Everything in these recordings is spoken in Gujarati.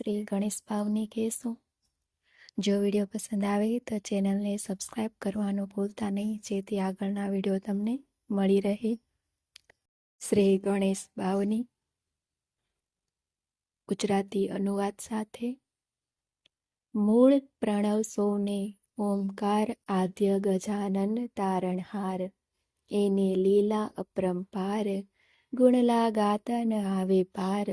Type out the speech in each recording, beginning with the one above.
શ્રી ગણેશ ભાવની કહેશું. જો વીડિયો પસંદ આવે તો ચેનલને સબસ્ક્રાઈબ કરવાનું ભૂલતા નહીં, જેથી આગળના વીડિયો તમને મળી રહે. શ્રી ગણેશ ભાવની ગુજરાતી અનુવાદ સાથે મૂળ પ્રણવ સૌને ઓમકાર આદ્ય ગજાનન તારણહાર. એને લીલા અપરંપાર ગુણલા ગાતન આવે પાર.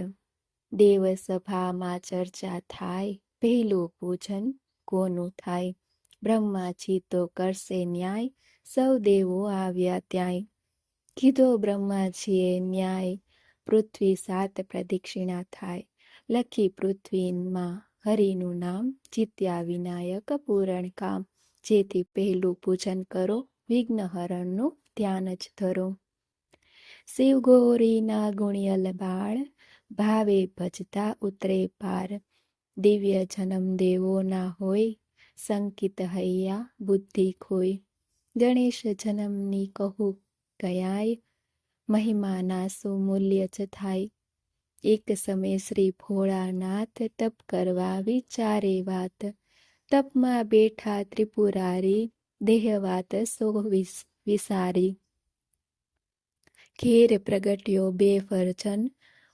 દેવ સભામાં ચર્ચા થાય, પહેલું પૂજન કોનું થાય? બ્રહ્માજી તો કરશે ન્યાય, સૌ દેવો આવ્યા ત્યાંય. કીધો બ્રહ્માજીએ ન્યાય, પૃથ્વી સાત પ્રદક્ષિણા થાય. લખી પૃથ્વીમાં હરિનું નામ, જીત્યા વિનાયક પૂરણ કામ. જેથી પહેલું પૂજન કરો, વિઘ્નહરણનું ધ્યાન જ ધરો. શિવ ગૌરીના ગુણિયલ બાળ ભાવે ભજતા ઉતરે પાર. દિવ્ય જન્મ દેવો ના હોય સંકિત હૈયા બુદ્ધિ ખોય. ગણેશ જન્મની કહું કયાય મહિમાના સુમૂલ્ય જ થાય. એક સમય શ્રી ભોળાનાથ તપ કરવા વિચારે વાત. તપમાં બેઠા ત્રિપુરારી, દેહવાત સો વિસારી. ઘેર પ્રગટ્યો બે ફરજન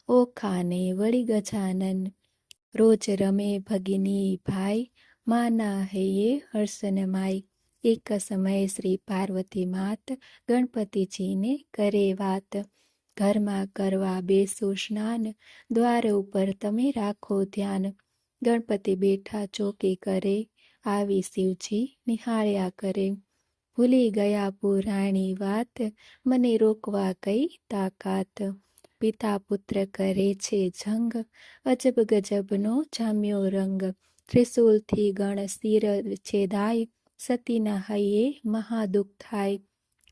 ઓખાને વળી ગજાનન, રોજ રમે ભગિની ભાઈ, માના હૈયે હર્ષન માય એક સમયે શ્રી પાર્વતી માત ગણપતિજીને કરે વાત. ઘરમાં કરવા બેસો સ્નાન, દ્વાર ઉપર તમે રાખો ધ્યાન. ગણપતિ બેઠા ચોકી કરે, આવી શિવજી નિહાળ્યા કરે. ભૂલી ગયા પુરાણી વાત, મને રોકવા કઈ તાકાત. પિતા પુત્ર કરે છે જંગ, અજબ ગજબનો જામ્યો રંગ. ત્રિશુલથી ગણ શિર છેદાય, સતીના હૈયે મહાદુઃખ થાય.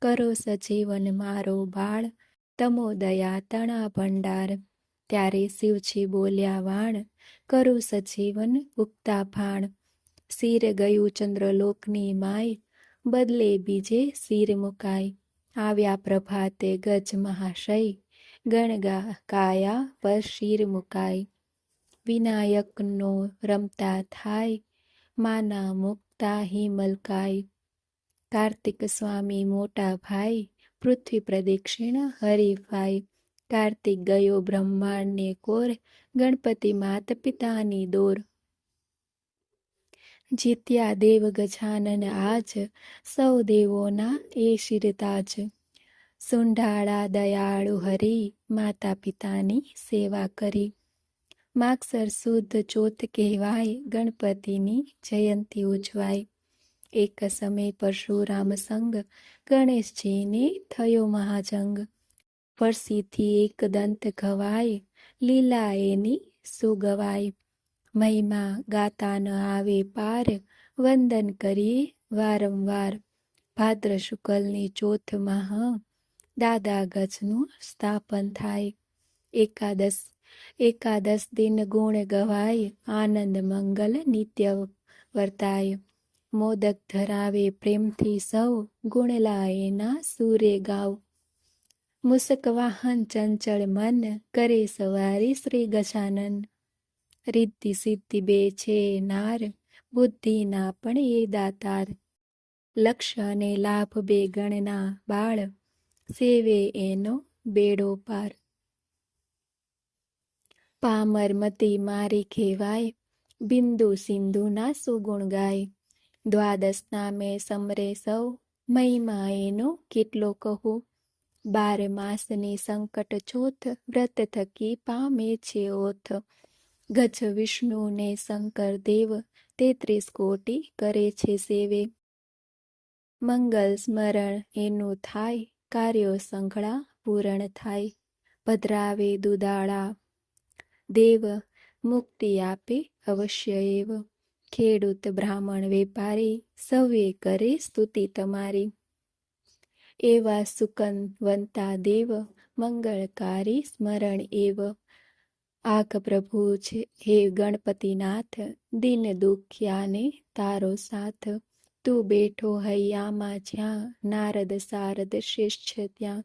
કરો સજીવન મારો બાળ, તમો દયા તણા ભંડાર. ત્યારે શિવજી બોલ્યા, વાણ, કરો સજીવન ઉગતા ભાણ. શિર ગયું ચંદ્રલોકની માય, બદલે બીજે શિર મુકાય. આવ્યા પ્રભાતે ગજ મહાશય ગણગા કાયા પર શિર મુકાય વિનાયકનો રમતા થાય, માના મુક્તા હિમલકાય કાર્તિક સ્વામી મોટા ભાઈ, પૃથ્વી પ્રદક્ષિણ હરિફાઈ. કાર્તિક ગયો બ્રહ્માંડને કોર, ગણપતિ માત પિતાની દોર. જીત્યા દેવ ગજાનન આજ, સૌ દેવોના એ શિરતાજ. સુંઢાળા, દયાળુ હરી માતા પિતાની સેવા કરી. માગસર શુદ્ધ ચોથ કહેવાય, ગણપતિની જયંતી ઉજવાય. એક સમય પરશુરામ સંગ ગણેશજીને થયો મહાજંગ. પરસીથી એક દંત ઘવાય, લીલા એની સુગવાય. મહિમા ગાતા ન આવે પાર, વંદન કરીએ વારંવાર. ભાદ્ર શુકલની ચોથમાં દાદા ગજનું સ્થાપન થાય. એકાદશ એકાદશ દિન ગુણ ગવાય, આનંદ મંગલ નિત્ય વર્તાય. મોદક ધરાવે પ્રેમથી સૌ ગુણલાયના સૂરે ગાવ. મુસક વાહન ચંચળ મન કરે સવારી શ્રી ગજાનન. રિદ્ધિ સિદ્ધિ બે છે નાર બુદ્ધિના પણ એ દાતાર. લક્ષ્ય અને લાભ બે ગણના બાળ. સેવે એનો બેડો પાર. પામરમતી મારી કહેવાય બિંદુ સિંધુના સુગુણ ગાય. દ્વાદશ નામે સમરે સૌ, મહિમા એનો કેટલો કહું. બાર માસની સંકટ ચોથ વ્રત થકી પામે છે ઓથ. ગજ વિષ્ણુને શંકર દેવ, તેત્રીસ કોટી કરે છે સેવે. મંગલ સ્મરણ એનું થાય કાર્યો સંઘળા પૂરણ થાય, ભદ્રાવે દુદાળા, દેવ મુક્તિ આપે અવશ્ય એવ. ખેડૂત બ્રાહ્મણ વેપારી, સૌએ કરે સ્તુતિ તમારી. એવા સુકનવંતા દેવ, મંગળકારી સ્મરણ એવ. આગ પ્રભુ છે હે ગણપતિનાથ, દિન દુખ્યાને તારો સાથ. તું બેઠો હૈયામાં જ્યાં નારદ સારદ શિષ્ય ત્યાં.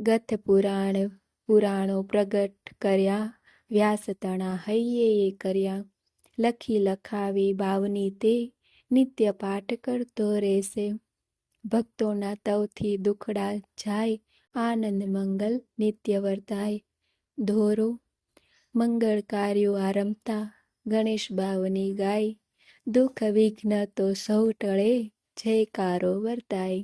ગથ પુરાણ, પુરાણો પ્રગટ કર્યા, વ્યાસ તણા હૈયે કર્યા. લખી લખાવી બાવની તે, નિત્ય પાઠ કરતો રહેશે. ભક્તોના તવથી દુખડા જાય, આનંદ મંગલ નિત્ય વર્તાય. ધોરો, મંગળ કાર્યો આરંભતા ગણેશ બાવની ગાય. દુઃખ વિઘ્ન તો સૌ ટળે જયકારો વર્તાય.